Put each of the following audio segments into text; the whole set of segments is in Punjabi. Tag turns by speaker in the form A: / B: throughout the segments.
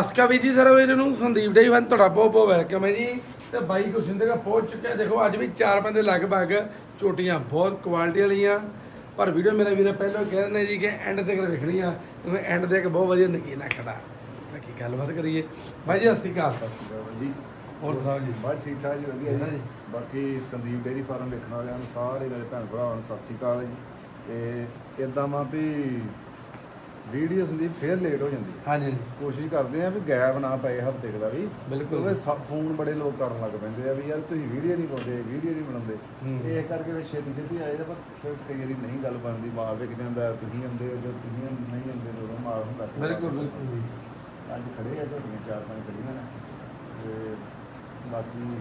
A: ਅਸਕਾ ਵੀ ਜੀ ਸਰ ਵੀਰ ਨੂੰ ਸੰਦੀਪ ਡੇ ਫਨ ਤੁਹਾਡਾ ਬਹੁਤ ਬਹੁਤ ਵੈਲਕਮ ਹੈ ਜੀ। ਤੇ ਬਾਈ ਗੁਰਸਿੰਦਰ ਦਾ ਪਹੁੰਚ ਚੁੱਕਿਆ ਦੇਖੋ ਅੱਜ ਵੀ ਚਾਰ ਬੰਦੇ ਲਗਭਗ ਚੋਟੀਆਂ ਬਹੁਤ ਕੁਆਲਿਟੀ ਵਾਲੀਆਂ ਪਰ ਵੀਡੀਓ ਮੇਰਾ ਵੀਰ ਪਹਿਲਾਂ ਕਹਿ ਦਿੰਦੇ ਜੀ ਕਿ ਐਂਡ ਤੱਕ ਵੇਖਣੀ ਆ। ਕਿਉਂਕਿ ਐਂਡ ਤੱਕ ਬਹੁਤ ਵਧੀਆ ਨਗੀਨਾ ਖੜਾ। ਬਾਕੀ ਗੱਲਬਾਤ ਕਰੀਏ? ਬਾਈ ਜੀ ਅਸਤੀ ਕਾਲ
B: ਜੀ।
A: ਹੋਰ ਸੁਣਾਓ ਜੀ?
B: ਬਸ ਠੀਕ ਠਾਕ ਜੀ ਵਧੀਆ
A: ਜੀ।
B: ਬਾਕੀ ਸੰਦੀਪ ਡੇਰੀ ਫਾਰਮ ਵੇਖਣ ਵਾਲਿਆਂ ਨੂੰ ਸਾਰੇ ਮੇਰੇ ਭੈਣ ਭਰਾਵਾਂ ਨੂੰ ਸਤਿ ਸ੍ਰੀ ਅਕਾਲ ਜੀ। ਤੇ ਇਦਾਂ ਵਾ ਵੀ ਵੀਡੀਓ ਸੰਦੀਪ ਫੇਰ ਲੇਟ ਹੋ ਜਾਂਦੀ
A: ਹਾਂਜੀ ਹਾਂਜੀ।
B: ਕੋਸ਼ਿਸ਼ ਕਰਦੇ ਆ ਵੀ ਗੈਪ ਨਾ ਪਏ ਹਫ਼ਤੇ ਦਾ ਵੀ।
A: ਬਿਲਕੁਲ।
B: ਕਿਉਂਕਿ ਸਭ ਫੋਨ ਬੜੇ ਲੋਕ ਕਰਨ ਲੱਗ ਪੈਂਦੇ ਆ ਵੀ ਯਾਰ ਤੁਸੀਂ ਵੀਡੀਓ ਨਹੀਂ ਪਾਉਂਦੇ ਵੀਡੀਓ ਨਹੀਂ ਬਣਾਉਂਦੇ।
A: ਹੂੰ।
B: ਇਹ ਕਰਕੇ ਵੀ ਛੇਤੀ ਛੇਤੀ ਆਏ ਤਾਂ ਪਰ ਫਿਰ ਕਈ ਵਾਰੀ ਨਹੀਂ ਗੱਲ ਬਣਦੀ ਮਾਲ ਵਿਕ ਜਾਂਦਾ ਤੁਸੀਂ ਆਉਂਦੇ ਹੋ, ਜਦ ਤੁਸੀਂ ਨਹੀਂ ਤਾਂ ਉਦੋਂ ਮਾਲ ਹੁੰਦਾ।
A: ਬਿਲਕੁਲ ਬਿਲਕੁਲ ਜੀ।
B: ਅੱਜ ਖੜੇ ਆ ਤੁਹਾਡੀਆਂ ਚਾਰ ਪੰਜ ਖੜੀਆਂ ਨੇ। ਤੇ ਬਾਕੀ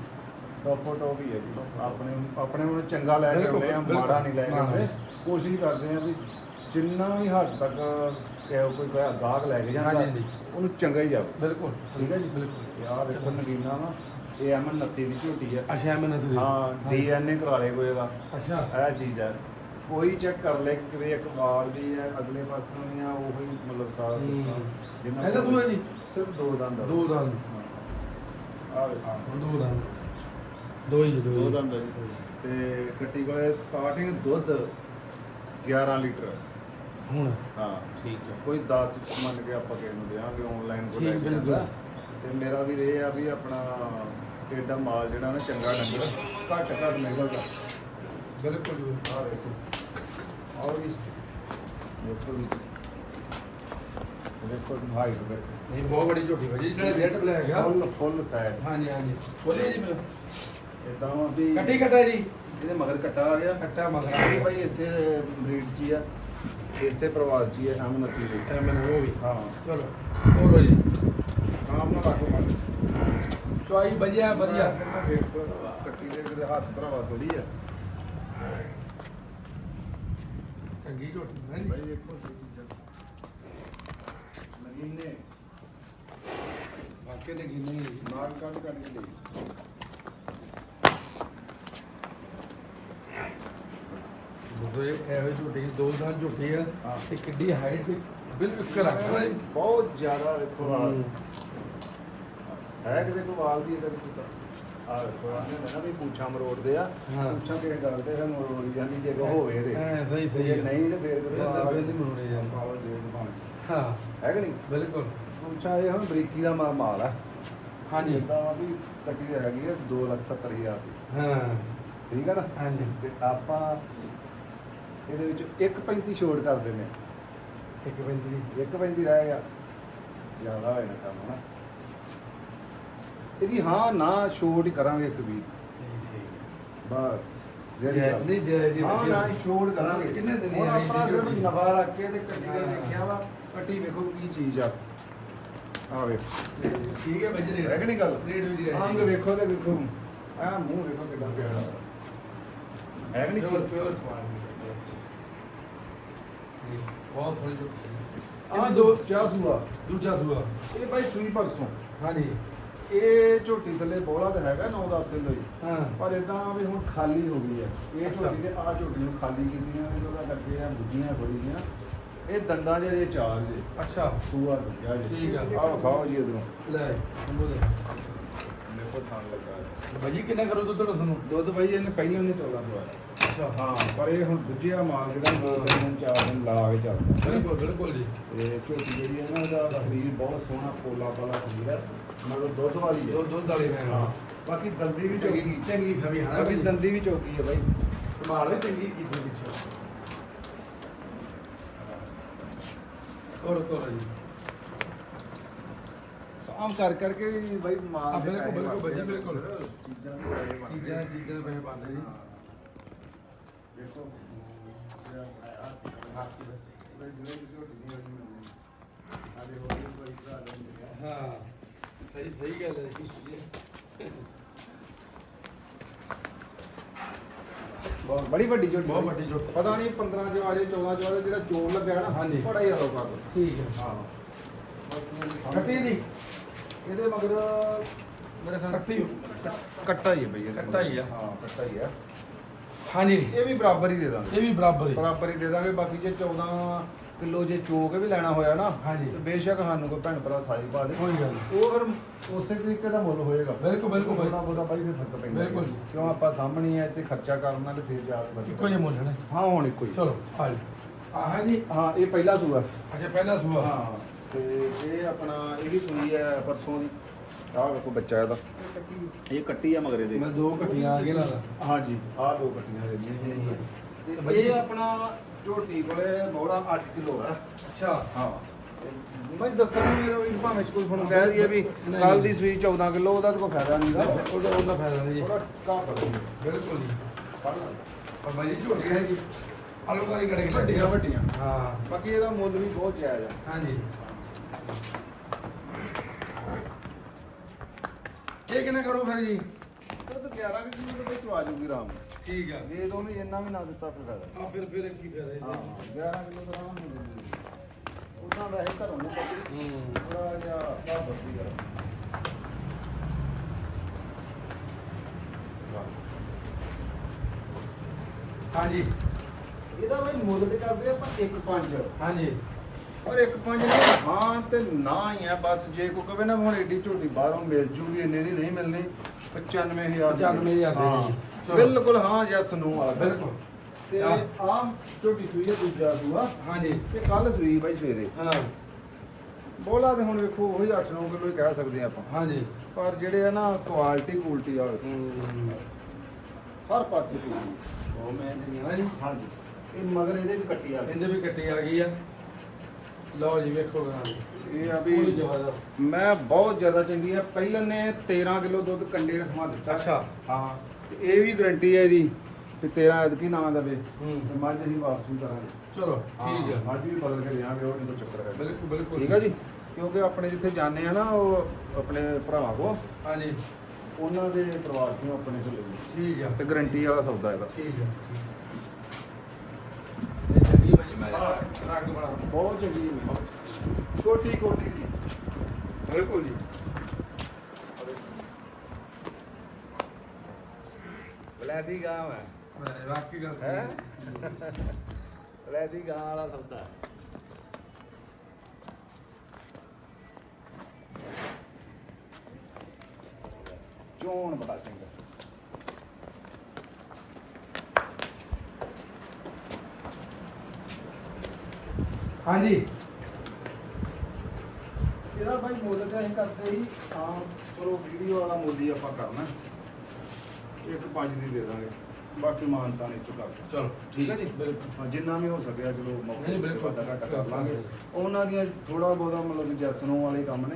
B: ਟੋਪੋ ਟੋਪ ਹੀ ਹੈ ਜੀ। ਆਪਣੇ ਆਪਣੇ ਨੂੰ ਚੰਗਾ ਲੈ ਕੇ
A: ਬਿਲਕੁਲ,
B: ਆਉਂਦੇ ਆ
A: ਬਿਲਕੁਲ।
B: ਮਾੜਾ ਨਹੀਂ ਲੈ ਕੇ
A: ਹਾਂ।
B: ਆਉਂਦੇ। ਕੋਸ਼ਿਸ਼ ਕਰਦੇ ਆ ਵੀ ਜਿੰਨਾ ਵੀ ਹੱਦ ਤੱਕ ਕਿ ਕੋਈ ਕੋਈ ਗਾਹਕ ਲੈ ਕੇ ਜਾਂਦਾ।
A: ਹਾਂਜੀ, ਹਾਂਜੀ।
B: ਉਹਨੂੰ ਚੰਗਾ ਹੀ ਜਾਵੇ
A: ਬਿਲਕੁਲ।
B: ਠੀਕ ਹੈ ਜੀ?
A: ਬਿਲਕੁਲ।
B: ਯਾਰ ਦੇਖੋ ਨਗੀਨਾ ਵਾ ਇਹ ਐਮਨ 29 ਦੀ ਝੋਟੀ ਆ।
A: ਅੱਛਾ ਮੈਂ ਨਸਰੀ
B: ਹਾਂ ਡੀਐਨਏ ਕਰਾ ਲੇ ਕੋਈ ਇਹਦਾ।
A: ਅੱਛਾ।
B: ਇਹ ਚੀਜ਼ ਹੈ ਕੋਈ ਚੈੱਕ ਕਰ ਲੈ ਕਿਤੇ ਇੱਕ ਵਾਰ ਦੀ ਹੈ ਅਗਲੇ ਪਾਸੋਂ ਵੀ ਆ ਉਹੀ ਮਤਲਬ ਸਾਰਾ
A: ਹੂੰ।
B: ਸਿਸਟਮ ਜਿੰਨਾ
A: ਪਹਿਲਾਂ ਸੂਆ ਜੀ।
B: ਸਿਰਫ ਦੋ ਦੰਦ ਆ।
A: ਦੋ ਦੰਦ।
B: ਆ ਵੇਖੋ।
A: ਦੋ ਦੰਦ। ਦੋ ਹੀ ਜੀ, ਦੋ
B: ਦੋ
A: ਹੀ।
B: ਦੰਦ ਆ ਜੀ। ਤੇ ਕੱਟੀ ਕੋਲੇ ਸਟਾਰਟਿੰਗ ਦੁੱਧ 11 ਲੀਟਰ।
A: ਹੁਣ।
B: ਹਾਂ।
A: ਠੀਕ ਹੈ।
B: ਕੋਈ 10 ਮੰਨ ਕੇ ਆਪਾਂ ਕਿਸੇ ਨੂੰ ਦੇਵਾਂਗੇ ਆਨਲਾਈਨ ਕੋ
A: ਠੀਕ,
B: ਲੈ ਕੇ
A: ਬਿਲਕੁਲ।
B: ਜਾਂਦਾ ਤੇ ਮੇਰਾ ਵੀ ਇਹ ਆ ਵੀ ਆਪਣਾ ਏਡਾ ਮਾਲ ਜਿਹੜਾ ਨਾ ਚੰਗਾ ਡੰਗਰ ਘੱਟ ਘੱਟ ਨਿਕਲਦਾ।
A: ਬਿਲਕੁਲ ਜੀ।
B: ਆ ਵੇਖੋ ਆਓ ਜੀ ਦੇਖੋ ਜੀ। ਦੇਖੋ ਹਾਈਟ ਦੇਖੋ।
A: ਨਹੀਂ ਬਹੁਤ ਬੜੀ ਝੋਟੀ ਵਜੀ ਜਿਹੜਾ ਰੈਡ ਬਲੈਕ ਆ।
B: ਫੁੱਲ ਫੁੱਲ ਸਾਈਡ
A: ਹਾਂਜੀ ਹਾਂਜੀ। ਬੋਲੇ ਜੀ ਮੇਰੇ
B: ਇਦਾਂ ਵਾ ਵੀ
A: ਕੱਟੀ ਕੱਟਾ ਜੀ।
B: ਇਹਦੇ ਮਗਰ ਕੱਟਾ ਆ ਗਿਆ।
A: ਕੱਟਾ ਮਗਰ
B: ਇਹ ਭਾਈ ਇਸੇ ਬਰੀਡ ਚ ਹੀ ਆ। ਇਸੇ ਪਰਿਵਾਰ ਚ ਹੀ ਹਮ ਨਤੀ ਦੇ
A: ਐ ਮੈਨੂੰ ਉਹ ਵੀ।
B: ਹਾਂ।
A: ਚਲੋ ਹੋਰ ਜੀ
B: ਕਾਮ ਨਾ ਰੱਖੋ ਮਨ
A: ਚੁਆਈ ਵਧੀਆ ਵਧੀਆ।
B: ਕੱਟੀ ਦੇ ਕਿਤੇ ਹੱਥ ਭਰਾਵਾ ਥੋੜੀ ਆ।
A: ਚੰਗੀ ਝੋਟੀ ਹੈ
B: ਭਾਈ
A: ਜੀ
B: ਦੇਖੋ ਸਹੀ ਚੀਜ਼ਾਂ। ਨਗੀਨੇ।
A: ਵਾਕਿਆ ਨੇ ਜੀ।
B: ਨਾਗ ਕੱਢ ਕੱਢ ਕੇ ਲਈ
A: ਦੋਸਤੋ ਇਹ ਝੋਟੀ ਦੋ ਸਾਲ ਝੋਟੀ ਆ। ਤੇ ਕਿੱਡੀ ਹਾਈਟ ਬਿਲਕੁਲ ਰੱਖਣਾ
B: ਬਹੁਤ ਜ਼ਿਆਦਾ ਵੇਖੋ ਵਾਲ
A: ਹੂੰ।
B: ਕਿਤੇ ਕੋਈ ਵਾਲ ਵੀ ਇਹਦੇ ਵਿੱਚ ਆ ਵੇਖੋ ਆ ਨੇ ਨਾ ਵੀ ਪੁੱਛਾਂ ਮਰੋੜਦੇ ਆ
A: ਹਾਂ।
B: ਪੁੱਛਾਂ ਕਿਹੜੇ ਗੱਲ ਤੇ ਮਰੋੜੀ ਜਾਂਦੀ ਜੇ ਕੋ ਹੋਵੇ ਤੇ
A: ਐ ਸਹੀ ਸਹੀ
B: ਜੇ
A: ਹੈ।
B: ਨਹੀਂ ਤੇ ਫੇਰ
A: ਫਿਰ ਤਾਂ ਫਿਰ ਨਹੀਂ ਮਰੋੜੇ ਜਾਂਦੇ।
B: ਪਾਵਰ ਦੇ ਦੁਕਾਨ
A: ਹਾਂ।
B: ਹੈ ਕਿ ਨਹੀਂ?
A: ਬਿਲਕੁਲ।
B: ਪੁੱਛਾਂ ਇਹ ਹੁਣ ਬਰੀਕੀ ਦਾ ਮਾਲ ਆ।
A: ਹਾਂਜੀ।
B: ਇਦਾਂ ਵਾ ਵੀ ਕੱਟੀ ਦੀ ਹੈਗੀ ਆ 270000 ਦੀ।
A: ਹਾਂ।
B: ਠੀਕ ਹੈ ਨਾ?
A: ਹਾਂਜੀ।
B: ਤੇ ਆਪਾਂ ਇਹਦੇ ਵਿੱਚ 1.35 ਛੋੜ ਕਰ ਦਿੰਦੇ
A: ਇੱਕ ਬੰਦੀ ਦੀ
B: 1.35 ਰਹਿ ਗਿਆ। ਜ਼ਿਆਦਾ ਹੋਇਆ ਕੰਮ ਨਾ ਇਹਦੀ ਹਾਂ ਨਾ ਛੋੜ ਹੀ ਕਰਾਂਗੇ
A: ਠੀਕ
B: ਬਸ
A: ਜੈ
B: ਜਿਹੜੀ ਗੱਲ।
A: ਨਹੀਂ ਜੈ ਜੀ
B: ਹਾਂ। ਨਾ ਹੀ ਛੋੜ ਕਰਾਂਗੇ।
A: ਕਿੰਨੇ ਦਿਨ
B: ਹੁਣ ਆਪਣਾ ਸਿਰਫ? ਨਫਾ ਰੱਖ ਕੇ ਤੇ ਕੱਟੀ ਦੇ
A: ਹਾਂ।
B: ਦੇਖਿਆ ਵਾ। ਕੱਟੀ ਵੇਖੋ ਕੀ ਚੀਜ਼ ਆ। ਆ ਵੇਖ।
A: ਠੀਕ ਹੈ ਭਾਜੀ
B: ਹੈ ਕਿ ਨਹੀਂ ਗੱਲ?
A: ਰੇਟ ਵੀ ਦੀ
B: ਅੰਗ ਵੇਖੋ ਤੇ ਵੇਖੋ। ਆ ਮੂੰਹ ਵੇਖੋ ਕਿੰਨਾ ਪਿਆਰਾ ਹੈ ਕਿ ਨਹੀਂ ਚੀਜ਼?
A: ਪਿਓਰ ਬਹੁਤ ਥੋੜੀ ਜੋ
B: ਆਹ ਦੋ ਚਾਹ ਸੂਆ।
A: ਦੂਜਾ ਸੂਆ।
B: ਇਹ ਭਾਈ ਸੂਈ ਪਰਸੋਂ।
A: ਹਾਂਜੀ।
B: ਇਹ ਝੋਟੀ ਥੱਲੇ ਬੋਲਾ ਤਾਂ ਹੈਗਾ 9-10 ਕਿਲੋ ਹੀ।
A: ਹਾਂ।
B: ਪਰ ਇਦਾਂ ਵੀ ਹੁਣ ਖਾਲੀ ਹੋ ਗਈ ਹੈ। ਇਹ। ਝੋਟੀ ਤੇ ਆਹ ਝੋਟੀ ਨੂੰ ਖਾਲੀ ਕੀਤੀਆਂ ਉਹਦਾ ਕਰਕੇ ਆ ਬੁੱਝੀਆਂ ਥੋੜੀ ਜੀਆਂ ਇਹ ਦੰਦਾਂ ਜਿਹੜੇ ਚਾਰ ਜੇ
A: ਅੱਛਾ।
B: ਸੂਆ ਦੁੱਗਿਆ ਜੀ
A: ਠੀਕ ਆ।
B: ਆਹ ਖਾਓ ਜੀ ਇਧਰੋਂ।
A: ਲੈ ਬੋਲੇ
B: ਲੱਗਾ। ਹੈ।
A: ਭਾਜੀ ਕਿੰਨਾ ਕਰੋ ਦੁੱਧ ਰਸ ਨੂੰ
B: ਦੁੱਧ ਭਾਈ ਇਹਨੇ ਪਹਿਲਾਂ ਨਹੀਂ ਚੋਲਾ ਦਵਾਇਆ
A: ਅੱਛਾ
B: ਹਾਂ। ਪਰ ਇਹ ਹੁਣ ਦੂਜਿਆ ਮਾਲ ਜਿਹੜਾ ਦੋ ਦਿਨ ਚਾਰ ਦਿਨ ਲਾ ਕੇ ਚੱਲਦਾ।
A: ਬਿਲਕੁਲ ਬਿਲਕੁਲ ਜੀ।
B: ਇਹ ਝੋਟੀ ਜਿਹੜੀ ਹੈ ਨਾ ਉਹਦਾ ਸਰੀਰ ਬਹੁਤ ਸੋਹਣਾ ਪੋਲਾ ਪਾਲਾ ਸਰੀਰ ਹੈ ਮਤਲਬ ਦੁੱਧ ਵਾਲੀ ਹੈ
A: ਦੁੱਧ ਵਾਲੇ ਨੇ
B: ਹਾਂ। ਬਾਕੀ ਦੰਦੀ ਵੀ ਚੌਕੀ
A: ਚੰਗੀ। ਚੰਗੀ ਸਭੀ ਹਾਂ
B: ਬਾਕੀ ਦੰਦੀ ਵੀ ਚੌਕੀ ਹੈ ਬਾਈ।
A: ਸੰਭਾਲ ਵੀ ਚੰਗੀ ਕੀਤੀ ਪਿੱਛੇ ਹੋਰ ਹੋਰ ਜੀ।
B: ਸਾਮ ਕਰ ਕਰਕੇ ਵੀ ਬਾਈ
A: ਆ,
B: ਦੇ
A: ਬਿਲਕੁਲ, ਬਿਲਕੁਲ।
B: ਚੀਜ਼ਾਂ ਦੇ ਪੈਸੇ ਬਣਦੇ
A: ਚੀਜ਼ਾਂ। ਚੀਜ਼ਾਂ ਦੇ ਪੈਸੇ ਪਾਉਂਦੇ ਜੀ
B: ਦੇਖੋ ਜਿਹੜਾ ਬਣਾਇਆ, ਹੱਥ ਵਿੱਚ। ਉਹਦੇ ਜਿਵੇਂ ਵੀ ਝੋਟੀ ਨਹੀਂ ਹੋਣੀ ਹੋਣੀ। ਸਾਡੇ ਹੋਰ ਵੀ ਕੋਈ ਭਰਾ ਲੈਂਦੇ ਆ।
A: ਹਾਂ ਸਹੀ ਸਹੀ ਗੱਲ ਹੈ ਜੀ
B: ਬਹੁਤ ਬੜੀ ਵੱਡੀ ਝੋਟੀ
A: ਬਹੁਤ। ਵੱਡੀ ਝੋਟੀ।
B: ਪਤਾ ਨਹੀਂ 15 ਚ ਆ ਜਾਏ 14 ਚ ਜਿਹੜਾ ਚੋਰ ਲੱਗਿਆ ਨਾ
A: ਹਾਂਜੀ।
B: ਬੜਾ ਹੀ ਕਰ
A: ਠੀਕ ਹੈ
B: ਹਾਂ
A: ਕੱਟੀ ਦੀ
B: ਇਹਦੇ ਮਗਰ ਮੇਰੇ ਖਿਆਲ
A: ਕੱਟੀ
B: ਕੱਟਾ ਹੀ ਹੈ ਬਈ ਇਹਦੇ
A: ਕੱਟਾ ਹੀ ਆ।
B: ਹਾਂ ਕੱਟਾ ਹੀ ਆ
A: ਹਾਂਜੀ।
B: ਇਹ ਵੀ ਬਰਾਬਰ ਹੀ ਦੇ ਦਾਂਗੇ।
A: ਇਹ ਵੀ ਬਰਾਬਰ ਹੀ।
B: ਬਰਾਬਰ ਹੀ ਦੇ ਦਾਂਗੇ। ਬਾਕੀ ਜੇ 14 ਕਿਲੋ ਜੇ ਚੋ ਕੇ ਵੀ ਲੈਣਾ ਹੋਇਆ ਨਾ
A: ਹਾਂਜੀ।
B: ਤੇ ਬੇਸ਼ੱਕ ਸਾਨੂੰ ਕੋਈ ਭੈਣ ਭਰਾ ਸਾਈ ਪਾ ਦੇ।
A: ਕੋਈ ਗੱਲ ਨਹੀਂ।
B: ਉਹ ਫਿਰ ਉਸੇ ਤਰੀਕੇ ਦਾ ਮੁੱਲ ਹੋਏਗਾ।
A: ਬਿਲਕੁਲ, ਬਿਲਕੁਲ, ਬਿਲਕੁਲ।
B: ਥੋੜਾ ਬਹੁਤਾ ਬਾਈ ਫਿਰ ਫ਼ਰਕ ਪੈਂਦਾ।
A: ਬਿਲਕੁਲ।
B: ਕਿਉਂ ਆਪਾਂ ਸਾਹਮਣੇ ਆ ਤੇ ਖਰਚਾ ਕਰਨ ਨਾਲ ਫਿਰ ਜਾ ਕੇ।
A: ਇੱਕੋ ਜਿਹਾ ਮੁੱਲ ਨੇ।
B: ਹਾਂ ਹੁਣ ਇੱਕੋ ਹੀ।
A: ਚਲੋ ਆ ਜੀ ਆਹ ਜੀ
B: ਹਾਂ ਇਹ ਪਹਿਲਾ ਸੂਆ।
A: ਅੱਛਾ ਪਹਿਲਾ ਸੂਆ।
B: ਹਾਂ। ਤੇ ਇਹ ਆਪਣਾ ਇਹ ਵੀ ਸੂਈ ਹੈ ਪਰਸੋਂ ਦੀ। ਆਹ ਵੇਖੋ ਬੱਚਾ ਇਹਦਾ। ਇਹ ਕੱਟੀ ਆ ਮਗਰੇ ਦੇ
A: ਮੈਂ ਦੋ ਘਟੀਆਂ ਆ ਗਏ ਲਾਦਾ
B: ਹਾਂਜੀ ਆਹ ਦੋ ਕੱਟੀਆਂ ਰਹਿੰਦੀਆਂ ਤੇ ਇਹ ਆਪਣਾ ਝੋਟੀ ਕੋਲੇ ਬੋੜਾ 8 ਕਿਲੋ ਹੈ
A: ਅੱਛਾ।
B: ਹਾਂ। ਤੇ ਮੈਂ ਦੱਸਣਾ ਮੇਰੇ ਵੀ ਭਾਵੇਂ ਕੋਈ ਹੁਣ ਕਹਿ ਦਈਏ ਵੀ
A: ਨਹੀਂ,
B: ਕੱਲ
A: ਨਹੀਂ।
B: ਦੀ ਸੂਈ 14 ਕਿਲੋ ਉਹਦਾ ਤਾਂ ਕੋਈ ਫਾਇਦਾ ਨਹੀਂ ਦਾ
A: ਉਹਦਾ ਉਹਦਾ ਫਾਇਦਾ ਨਹੀਂ। ਜੀ
B: ਥੋੜਾ ਘਾਟ
A: ਬਿਲਕੁਲ ਜੀ ਪਰ ਬਾਈ ਜੀ ਝੋਟੀ ਹੈ ਜੀ ਆਲੂਕਾਰੀ ਕਰੇ ਕਿ
B: ਵੱਡੀਆਂ ਵੱਡੀਆਂ।
A: ਹਾਂ।
B: ਬਾਕੀ ਇਹਦਾ ਮੁੱਲ ਵੀ ਬਹੁਤ ਜਾਇਜ਼ ਆ।
A: ਹਾਂਜੀ। ਇਹ ਕਿੰਨਾ ਕਰੋ ਫਿਰ ਜੀ?
B: ਤਾਂ 11 ਕਿਲੋ ਦੇ ਵਿੱਚ ਆ ਜਾਊਗੀ ਆਰਾਮ ਨਾਲ।
A: ਠੀਕ ਆ।
B: ਜੇ ਉਹਨੂੰ ਇੰਨਾ ਵੀ ਨਾ ਦਿੱਤਾ ਫਿਰ ਫਾਇਦਾ।
A: ਆ ਫਿਰ ਫਿਰ ਕੀ ਫਾਇਦਾ
B: ਹਾਂ
A: ਜੀ
B: 11 ਕਿਲੋ ਦਾ ਆਰਾਮ ਨਾਲ ਮਿਲ ਜੂਗੀ ਉਦਾਂ ਵੈਸੇ ਘਰੋਂ ਨੂੰ ਪੱਕੀ
A: ਹੂੰ।
B: ਥੋੜਾ ਜਿਹਾ ਬੱਤੀ ਕਰ
A: ਹਾਂਜੀ।
B: ਇਹਦਾ ਬਈ ਮੁੱਲ ਤੇ ਕਰਦੇ ਆਪਾਂ 1.5
A: ਹਾਂਜੀ।
B: ਔਰ 1.5 ਨੇ ਹਾਂ ਤੇ ਨਾ ਹੀ ਆ ਬਸ ਜੇ ਕੋ ਕਵੇ ਨਾ ਹੁਣ ਏਡੀ ਝੋਟੀ ਬਾਹਰੋਂ ਮਿਲ ਜੂਗੀ ਇੰਨੇ ਦੀ ਨਹੀਂ ਮਿਲਣੀ 95000 ਦੀ।
A: 95,000 ਦੀ।
B: ਹਾਂ। ਬਿਲਕੁਲ ਹਾਂ ਜਸ ਨੂੰ ਵਾਲਾ
A: ਬਿਲਕੁਲ।
B: ਤੇ। ਆ ਝੋਟੀ ਸੂਈ ਹੈ ਦੂਜਾ ਸੂਆ।
A: ਹਾਂਜੀ।
B: ਤੇ ਕੱਲ ਸੂਈ ਬਾਈ ਸਵੇਰੇ।
A: ਹਾਂ।
B: ਬੋਲਾ ਤੇ ਹੁਣ ਵੇਖੋ ਉਹੀ 8-9 ਕਿਲੋ ਹੀ ਕਹਿ ਸਕਦੇ ਆਪਾਂ।
A: ਹਾਂਜੀ।
B: ਪਰ ਜਿਹੜੇ ਆ ਨਾ ਕੁਆਲਿਟੀ ਕੁਆਲਿਟੀ ਆ ਹਰ ਪਾਸੇ ਕੁਆਲਿਟੀ
A: ਉਹ ਮੈਂ ਨਹੀਂ
B: ਹਾਂਜੀ। ਇਹ ਮਗਰ ਇਹਦੇ ਵੀ ਕੱਟੀ ਆ
A: ਇਹਦੇ ਵੀ ਕੱਟੀ ਆ ਗਈ ਆ। ਲਓ ਜੀ ਵੇਖੋ ਗਰਾਂ
B: ਇਹ ਆ
A: ਪੂਰੀ
B: ਵੀ
A: ਜ਼ਬਰਦਸਤ।
B: ਮੈਂ ਬਹੁਤ ਜ਼ਿਆਦਾ ਚੰਗੀ ਆ। ਪਹਿਲਾਂ ਨੇ 13 ਕਿਲੋ ਦੁੱਧ ਕੰਡੇ ਰਖਵਾ ਦਿੱਤਾ।
A: ਅੱਛਾ।
B: ਹਾਂ ਤੇ ਇਹ ਵੀ ਗਰੰਟੀ ਹੈ ਇਹਦੀ ਤੇ 13 ਐਤਕੀ ਨਾ ਦਵੇ।
A: ਹੂੰ।
B: ਤੇ ਮੱਝ ਅਸੀਂ ਵਾਪਸ ਵੀ ਕਰਾਂਗੇ।
A: ਚਲੋ ਠੀਕ ਹੈ
B: ਮੱਝ ਵੀ ਬਦਲ ਕੇ ਦੇਵਾਂਗੇ ਉਹ ਨਹੀਂ ਕੋਈ ਚੱਕਰ ਹੈ
A: ਬਿਲਕੁਲ ਬਿਲਕੁਲ।
B: ਠੀਕ ਹੈ ਜੀ? ਕਿਉਂਕਿ ਆਪਣੇ ਜਿੱਥੇ ਜਾਂਦੇ ਆ ਨਾ ਉਹ ਆਪਣੇ ਭਰਾਵਾਂ ਕੋ
A: ਹਾਂਜੀ।
B: ਉਹਨਾਂ ਦੇ ਪਰਿਵਾਰ ਤੋਂ ਆਪਣੇ ਤੋਂ ਲਈ
A: ਠੀਕ ਆ।
B: ਤੇ ਗਰੰਟੀ ਵਾਲਾ ਸੌਦਾ ਇਹਦਾ
A: ਠੀਕ ਆ ਇਹ ਚੰਗੀ ਭਾਜੀ ਮੈਂ ਰੰਗ ਬਣਾ
B: ਬਹੁਤ ਚੰਗੀ ਛੋਟੀ
A: ਬਿਲਕੁਲ ਜੀ।
B: ਬਲੈਦੀ ਗਾਂ ਹੈ।
A: ਮੈਂ ਵਾਕਈ ਗੱਲ
B: ਹੈ।
A: ਸਹੀ।
B: ਬਲੈਦੀ ਗਾਂ ਵਾਲਾ ਸੌਦਾ
A: ਹਾਂਜੀ।
B: ਇਹਦਾ ਭਾਈ ਮੁੱਲ ਤੇ ਅਸੀਂ ਕਰਦੇ ਹੀ ਆਮ ਚਲੋ ਵੀਡੀਓ ਵਾਲਾ ਮੁੱਲ ਹੀ ਆਪਾਂ ਕਰਨਾ। ਇੱਕ ਪੰਜ ਦੀ ਦੇ ਦਾਂਗੇ। ਬਾਕੀ ਮਾਨਤਾ ਨਹੀਂ ਚੁਕਾ
A: ਚਲੋ
B: ਠੀਕ ਹੈ ਜੀ?
A: ਬਿਲਕੁਲ।
B: ਹਾਂ, ਜਿੰਨਾ ਵੀ ਹੋ ਸਕਿਆ ਚਲੋ ਮੌਕੇ
A: ਨਹੀਂ, ਬਿਲਕੁਲ।
B: ਵਾਧਾ ਘਾਟਾ ਕਰ ਲਾਂਗੇ। ਉਹਨਾਂ ਦੀਆਂ ਥੋੜਾ ਬਹੁਤਾ ਮਤਲਬ ਜੈਸਨੋਂ ਵਾਲੇ ਕੰਮ ਨੇ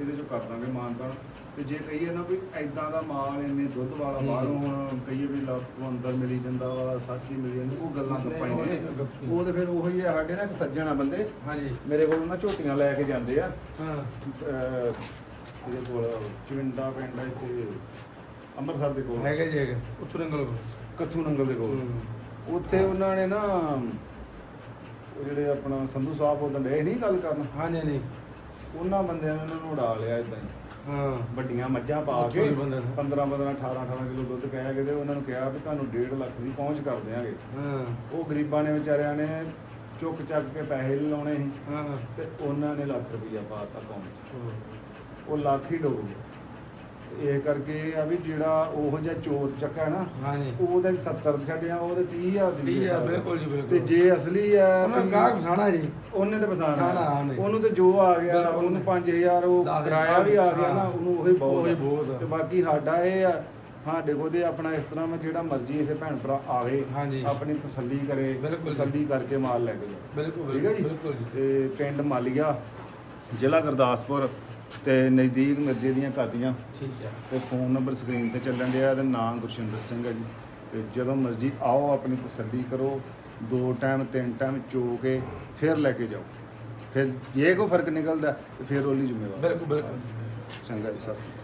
B: ਇਹਦੇ ਚੋਂ ਕਰ ਦਾਂਗੇ ਮਾਨਤਾਨ ਤੇ ਜੇ ਕਹੀਏ ਨਾ ਵੀ ਐਦਾਂ ਦਾ ਮਾਲ ਇੰਨੇ ਦੁੱਧ ਵਾਲਾ
A: ਹੂੰ।
B: ਬਾਹਰੋਂ ਹੁਣ ਕਹੀਏ ਵੀ ਤੋਂ ਅੰਦਰ ਮਿਲੀ ਜਾਂਦਾ ਵਾ ਸਾਥੀ ਮਿਲੀ ਜਾਂਦੀ ਉਹ ਗੱਲਾਂ
A: ਨਹੀਂ,
B: ਗੱਪਾਂ ਹੀ ਨੇ।
A: ਨਹੀਂ।
B: ਉਹ ਤੇ ਫਿਰ ਉਹੀ ਆ ਸਾਡੇ ਨਾਲ ਇੱਕ ਸੱਜਣ ਆ ਬੰਦੇ
A: ਹਾਂਜੀ।
B: ਮੇਰੇ ਕੋਲ ਨਾ ਝੋਟੀਆਂ ਲੈ ਕੇ ਜਾਂਦੇ ਆ।
A: ਹਾਂ।
B: ਇਹਦੇ ਕੋਲ ਚਵਿੰਡਾ ਪਿੰਡ ਹੈ ਇੱਥੇ ਅੰਮ੍ਰਿਤਸਰ ਦੇ ਕੋਲ।
A: ਹੈਗਾ ਜੀ ਹੈਗਾ। ਉੱਥੋਂ ਨੰਗਲ
B: ਕੱਥੂ ਨੰਗਲ ਦੇ ਕੋਲ। ਉੱਥੇ ਉਹਨਾਂ ਨੇ ਨਾ ਜਿਹੜੇ ਆਪਣਾ ਸੰਧੂ ਸਾਹਿਬ ਉਹ ਡਏ ਨਹੀਂ ਗੱਲ ਕਰਨ?
A: ਹਾਂਜੀ ਨਹੀਂ
B: ਉਹਨਾਂ ਬੰਦਿਆਂ ਨੇ ਉਹਨਾਂ ਨੂੰ ਉਡਾ ਲਿਆ ਇਦਾਂ ਹੀ।
A: ਹਾਂ
B: ਵੱਡੀਆਂ ਮੱਝਾਂ ਪਾ ਕੇ
A: ਹੀ ਬੰਦੇ ਨੇ।
B: 15 15 18 18 ਕਿਲੋ ਦੁੱਧ ਕਹਿਆ ਕਿ ਤੇ ਉਹਨਾਂ ਨੂੰ ਕਿਹਾ ਵੀ ਤੁਹਾਨੂੰ 1.5 ਲੱਖ ਦੀ ਪਹੁੰਚ ਕਰ ਦਿਆਂਗੇ।
A: ਹਾਂ।
B: ਉਹ ਗਰੀਬਾਂ ਨੇ ਵਿਚਾਰਿਆਂ ਨੇ ਚੁੱਕ ਚੱਕ ਕੇ ਪੈਸੇ ਲਾਉਣੇ ਸੀ
A: ਹਾਂ।
B: ਤੇ ਉਹਨਾਂ ਨੇ ਲੱਖ ਰੁਪਈਆ ਪਾਤਾ
A: ਹਾਂ।
B: ਉਹ ਲੱਖ ਹੀ ਡੁੱਬ ਗਿਆ ਇਹ ਕਰਕੇ ਇਹ ਆ ਵੀ ਜਿਹੜਾ ਉਹੋ ਜਿਹਾ ਚੋਰ ਚੱਕਾ ਨਾ
A: ਹਾਂਜੀ
B: ਉਹਦੇ 70 ਛੱਡਿਆ ਉਹਦੇ 30000 ਦੀ
A: ਠੀਕ ਹੈ ਬਿਲਕੁਲ ਜੀ
B: ਤੇ
A: ਬਿਲਕੁਲ
B: ਜੇ ਅਸਲੀ ਆ
A: ਉਹਨਾਂ ਗਾਹਕ ਫਸਾਣਾ ਜੀ
B: ਉਹਨੇ ਤੇ ਬਸਾਣਾ
A: ਉਹਨੇ।
B: ਉਹਨੂੰ ਤੇ ਜੋ ਆ ਗਿਆ
A: ਬਿਲਕੁਲ।
B: ਉਹਨੂੰ 5000 ਉਹ
A: ਦਸ ਹਜ਼ਾਰ
B: ਕਿਰਾਇਆ ਵੀ ਆ ਗਿਆ ਨਾ
A: ਹਾਂ।
B: ਉਹਨੂੰ ਉਹੀ ਬਹੁਤ
A: ਉਹੀ
B: ਆ।
A: ਬਹੁਤ ਆ।
B: ਤੇ ਬਾਕੀ ਸਾਡਾ ਇਹ ਆ ਸਾਡੇ ਕੋਲ ਤੇ ਆਪਣਾ ਇਸ ਤਰ੍ਹਾਂ ਮੈਂ ਜਿਹੜਾ ਮਰਜ਼ੀ ਇਥੇ ਭੈਣ ਭਰਾ ਆਵੇ
A: ਹਾਂਜੀ।
B: ਆਪਣੀ ਤਸੱਲੀ ਕਰੇ
A: ਬਿਲਕੁਲ।
B: ਤਸੱਲੀ ਕਰਕੇ ਮਾਲ ਲੈ ਕੇ ਜਾਵੇ
A: ਬਿਲਕੁਲ
B: ਠੀਕ ਹੈ ਜੀ
A: ਬਿਲਕੁਲ ਜੀ
B: ਤੇ ਪਿੰਡ ਮਾਲੀਆ ਜ਼ਿਲ੍ਹਾ ਗੁਰਦਾਸਪੁਰ ਤੇ ਨਜ਼ਦੀਕ ਮਿਰਜੇ ਦੀਆਂ ਕਾਦੀਆਂ
A: ਠੀਕ ਹੈ।
B: ਤੇ ਫੋਨ ਨੰਬਰ ਸਕਰੀਨ ਤੇ ਚੱਲਣ ਡਿਆ ਤੇ ਨਾਮ ਗੁਰਸ਼ਿੰਦਰ ਸਿੰਘ ਹੈ ਜੀ। ਤੇ ਜਦੋਂ ਮਰਜ਼ੀ ਆਓ ਆਪਣੀ ਤਸੱਲੀ ਕਰੋ। ਦੋ ਟਾਈਮ ਤਿੰਨ ਟਾਈਮ ਚੋ ਕੇ ਫਿਰ ਲੈ ਕੇ ਜਾਓ। ਫਿਰ ਜੇ ਕੋਈ ਫ਼ਰਕ ਨਿਕਲਦਾ ਤੇ ਫਿਰ ਉਹਲੀ ਜ਼ਿੰਮੇਵਾਰ।
A: ਬਿਲਕੁਲ ਬਿਲਕੁਲ।
B: ਚੰਗਾ ਜੀ ਸਤਿ ਸ਼੍ਰੀ ਅਕਾਲ।